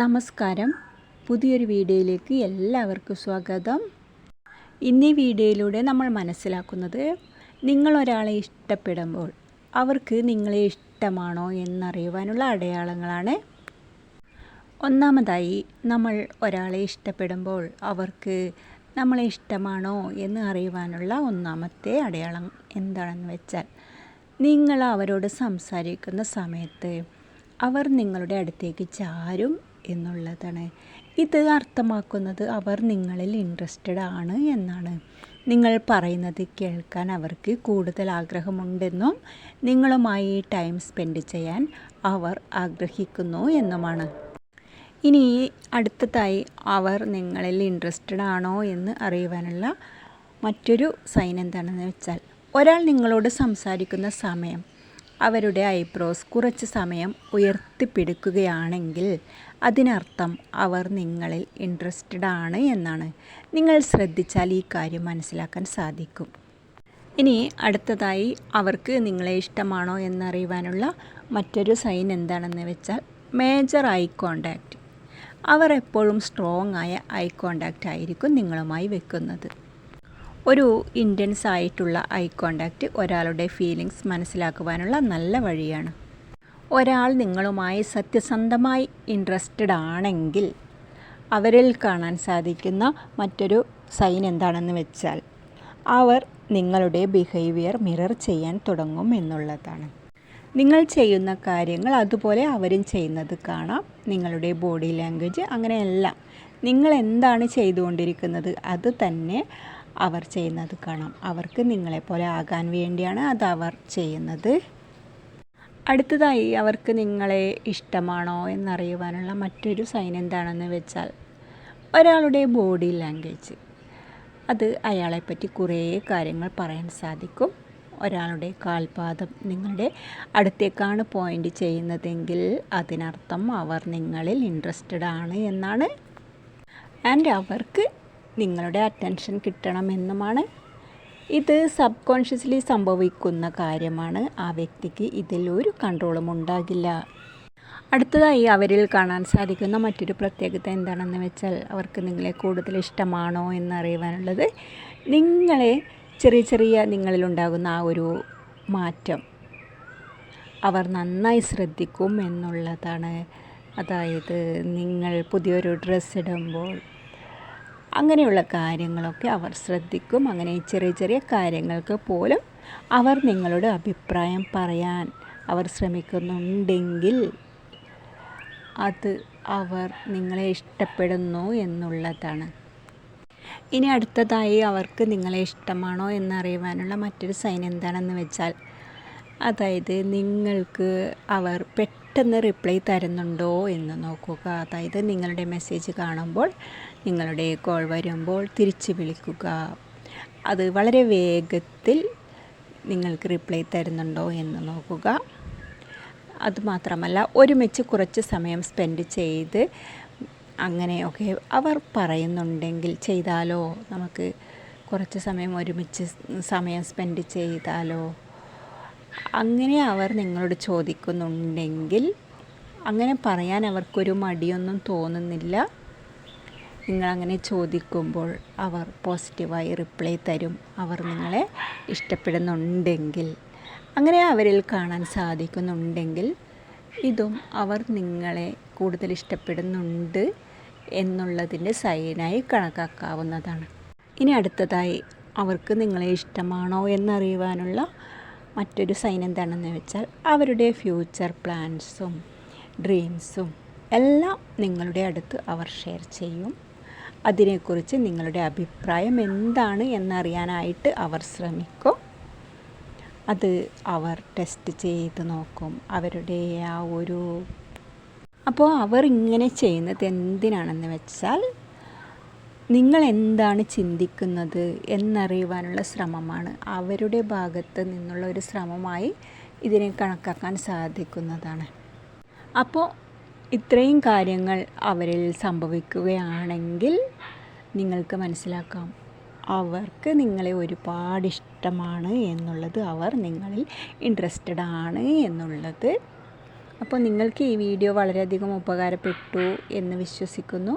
നമസ്കാരം. പുതിയൊരു വീഡിയോയിലേക്ക് എല്ലാവർക്കും സ്വാഗതം. ഇന്നീ വീഡിയോയിലൂടെ നമ്മൾ മനസ്സിലാക്കുന്നത് നിങ്ങൾ ഒരാളെ ഇഷ്ടപ്പെടുമ്പോൾ അവർക്ക് നിങ്ങളെ ഇഷ്ടമാണോ എന്നറിയുവാനുള്ള അടയാളങ്ങളാണ്. ഒന്നാമതായി നമ്മൾ ഒരാളെ ഇഷ്ടപ്പെടുമ്പോൾ അവർക്ക് നമ്മളെ ഇഷ്ടമാണോ എന്ന് അറിയുവാനുള്ള ഒന്നാമത്തെ അടയാളം എന്താണെന്ന് വെച്ചാൽ നിങ്ങൾ അവരോട് സംസാരിക്കുന്ന സമയത്ത് അവർ നിങ്ങളുടെ അടുത്തേക്ക് ചാരും എന്നുള്ളതാണ്. ഇത് അർത്ഥമാക്കുന്നത് അവർ നിങ്ങളിൽ ഇൻട്രസ്റ്റഡ് ആണ് എന്നാണ്. നിങ്ങൾ പറയുന്നത് കേൾക്കാൻ അവർക്ക് കൂടുതൽ ആഗ്രഹമുണ്ടെന്നും നിങ്ങളുമായി ടൈം സ്പെൻഡ് ചെയ്യാൻ അവർ ആഗ്രഹിക്കുന്നു എന്നുമാണ്. ഇനി അടുത്തതായി അവർ നിങ്ങളിൽ ഇൻട്രസ്റ്റഡ് ആണോ എന്ന് അറിയുവാനുള്ള മറ്റൊരു സൈൻ എന്താണെന്ന് വെച്ചാൽ ഒരാൾ നിങ്ങളോട് സംസാരിക്കുന്ന സമയം. അവരുടെ ഐബ്രോസ് കുറച്ച് സമയം ഉയർത്തിപ്പിടിക്കുകയാണെങ്കിൽ അതിനർത്ഥം അവർ നിങ്ങളിൽ ഇൻട്രസ്റ്റഡ് ആണ് എന്നാണ്. നിങ്ങൾ ശ്രദ്ധിച്ചാൽ ഈ കാര്യം മനസ്സിലാക്കാൻ സാധിക്കും. ഇനി അടുത്തതായി അവർക്ക് നിങ്ങളെ ഇഷ്ടമാണോ എന്നറിയുവാനുള്ള മറ്റൊരു സൈൻ എന്താണെന്ന് വെച്ചാൽ മേജർ ഐ കോണ്ടാക്റ്റ് അവർ എപ്പോഴും സ്ട്രോങ് ആയ ഐ കോണ്ടാക്റ്റ് ആയിരിക്കും നിങ്ങളുമായി വെക്കുന്നത്. ഒരു ഇന്റൻസ് ആയിട്ടുള്ള ഐ കോണ്ടാക്റ്റ് ഒരാളുടെ ഫീലിങ്സ് മനസ്സിലാക്കുവാനുള്ള നല്ല വഴിയാണ്. ഒരാൾ നിങ്ങളുമായി സത്യസന്ധമായി ഇൻട്രസ്റ്റഡ് ആണെങ്കിൽ അവരിൽ കാണാൻ സാധിക്കുന്ന മറ്റൊരു സൈൻ എന്താണെന്ന് വെച്ചാൽ അവർ നിങ്ങളുടെ ബിഹേവിയർ മിറർ ചെയ്യാൻ തുടങ്ങും എന്നുള്ളതാണ്. നിങ്ങൾ ചെയ്യുന്ന കാര്യങ്ങൾ അതുപോലെ അവരും ചെയ്യുന്നത് കാണാം. നിങ്ങളുടെ ബോഡി ലാംഗ്വേജ് അങ്ങനെയെല്ലാം. നിങ്ങൾ എന്താണ് ചെയ്തുകൊണ്ടിരിക്കുന്നത്? അത് തന്നെ അവർ ചെയ്യുന്നത് കാണാം. അവർക്ക് നിങ്ങളെപ്പോലെ ആകാൻ വേണ്ടിയാണ് അത് അവർ ചെയ്യുന്നത്. അടുത്തതായി അവർക്ക് നിങ്ങളെ ഇഷ്ടമാണോ എന്നറിയുവാനുള്ള മറ്റൊരു സൈൻ എന്താണെന്ന് വെച്ചാൽ ഒരാളുടെ ബോഡി ലാംഗ്വേജ് അത് അയാളെപ്പറ്റി കുറേ കാര്യങ്ങൾ പറയാൻ സാധിക്കും. ഒരാളുടെ കാൽപാദം നിങ്ങളുടെ അടുത്തേക്കാണ് പോയിന്റ് ചെയ്യുന്നതെങ്കിൽ അതിനർത്ഥം അവർ നിങ്ങളിൽ ഇൻട്രസ്റ്റഡ് ആണ് എന്നാണ്. ആൻഡ് അവർക്ക് നിങ്ങളുടെ അറ്റൻഷൻ കിട്ടണമെന്നുമാണ്. ഇത് സബ് കോൺഷ്യസ്ലി സംഭവിക്കുന്ന കാര്യമാണ്. ആ വ്യക്തിക്ക് ഇതിൽ ഒരു കൺട്രോളും ഉണ്ടാകില്ല. അടുത്തതായി അവരിൽ കാണാൻ സാധിക്കുന്ന മറ്റൊരു പ്രത്യേകത എന്താണെന്ന് വെച്ചാൽ അവർക്ക് നിങ്ങളെ കൂടുതൽ ഇഷ്ടമാണോ എന്നറിയുവാനുള്ളത്. നിങ്ങളെ ചെറിയ ചെറിയ നിങ്ങളിലുണ്ടാകുന്ന ആ ഒരു മാറ്റം അവർ നന്നായി ശ്രദ്ധിക്കും എന്നുള്ളതാണ്. അതായത് നിങ്ങൾ പുതിയൊരു ഡ്രസ്സ് ഇടുമ്പോൾ അങ്ങനെയുള്ള കാര്യങ്ങളൊക്കെ അവർ ശ്രദ്ധിക്കും. അങ്ങനെ ചെറിയ ചെറിയ കാര്യങ്ങൾക്ക് പോലും അവർ നിങ്ങളോട് അഭിപ്രായം പറയാൻ അവർ ശ്രമിക്കുന്നുണ്ടെങ്കിൽ അത് അവർ നിങ്ങളെ ഇഷ്ടപ്പെടുന്നു എന്നുള്ളതാണ്. ഇനി അടുത്തതായി അവർക്ക് നിങ്ങളെ ഇഷ്ടമാണോ എന്നറിയുവാനുള്ള മറ്റൊരു സൈൻ എന്താണെന്ന് വെച്ചാൽ അതായത് നിങ്ങൾക്ക് അവർ പെട്ടെന്ന് റിപ്ലൈ തരുന്നുണ്ടോ എന്ന് നോക്കുക. അതായത് നിങ്ങളുടെ മെസ്സേജ് കാണുമ്പോൾ നിങ്ങളുടെ കോൾ വരുമ്പോൾ തിരിച്ച് വിളിക്കുക. അത് വളരെ വേഗത്തിൽ നിങ്ങൾക്ക് റിപ്ലൈ തരുന്നുണ്ടോ എന്ന് നോക്കുക. അതുമാത്രമല്ല ഒരുമിച്ച് കുറച്ച് സമയം സ്പെൻഡ് ചെയ്ത് അങ്ങനെയൊക്കെ അവർ പറയുന്നുണ്ടെങ്കിൽ ചെയ്താലോ? നമുക്ക് കുറച്ച് സമയം ഒരുമിച്ച് സമയം സ്പെൻഡ് ചെയ്താലോ? അങ്ങനെ അവർ നിങ്ങളോട് ചോദിക്കുന്നുണ്ടെങ്കിൽ അങ്ങനെ പറയാൻ അവർക്കൊരു മടിയൊന്നും തോന്നുന്നില്ല. നിങ്ങളങ്ങനെ ചോദിക്കുമ്പോൾ അവർ പോസിറ്റീവായി റിപ്ലൈ തരും. അവർ നിങ്ങളെ ഇഷ്ടപ്പെടുന്നുണ്ടെങ്കിൽ. അങ്ങനെ അവരിൽ കാണാൻ സാധിക്കുന്നുണ്ടെങ്കിൽ ഇതും അവർ നിങ്ങളെ കൂടുതൽ ഇഷ്ടപ്പെടുന്നുണ്ട് എന്നുള്ളതിന്റെ സൈനായി കണക്കാക്കാവുന്നതാണ്. ഇനി അടുത്തതായി അവർക്ക് നിങ്ങളെ ഇഷ്ടമാണോ എന്നറിയുവാനുള്ള മറ്റൊരു സൈൻ എന്താണെന്ന് വെച്ചാൽ അവരുടെ ഫ്യൂച്ചർ പ്ലാൻസും ഡ്രീംസും എല്ലാം നിങ്ങളുടെ അടുത്ത് അവർ ഷെയർ ചെയ്യും. അതിനെക്കുറിച്ച് നിങ്ങളുടെ അഭിപ്രായം എന്താണ് എന്നറിയാനായിട്ട് അവർ ശ്രമിക്കും. അത് അവർ ടെസ്റ്റ് ചെയ്ത് നോക്കും. അവരുടെ ആ ഒരു അപ്പോൾ അവർ ഇങ്ങനെ ചെയ്യുന്നത് എന്തിനാണെന്ന് വെച്ചാൽ നിങ്ങൾ എന്താണ് ചിന്തിക്കുന്നത് എന്നറിയുവാനുള്ള ശ്രമമാണ് അവരുടെ ഭാഗത്ത് നിന്നുള്ള ഒരു ശ്രമമായി ഇതിനെ കണക്കാക്കാൻ സാധിക്കുന്നതാണ്. അപ്പോൾ ഇത്രയും കാര്യങ്ങൾ അവരിൽ സംഭവിക്കുകയാണെങ്കിൽ നിങ്ങൾക്ക് മനസ്സിലാക്കാം. അവർക്ക് നിങ്ങളെ ഒരുപാട് ഇഷ്ടമാണ് എന്നുള്ളത് അവർ നിങ്ങളിൽ ഇൻട്രസ്റ്റഡ് ആണ് എന്നുള്ളത്. അപ്പോൾ നിങ്ങൾക്ക് ഈ വീഡിയോ വളരെയധികം ഉപകാരപ്പെട്ടു എന്ന് വിശ്വസിക്കുന്നു.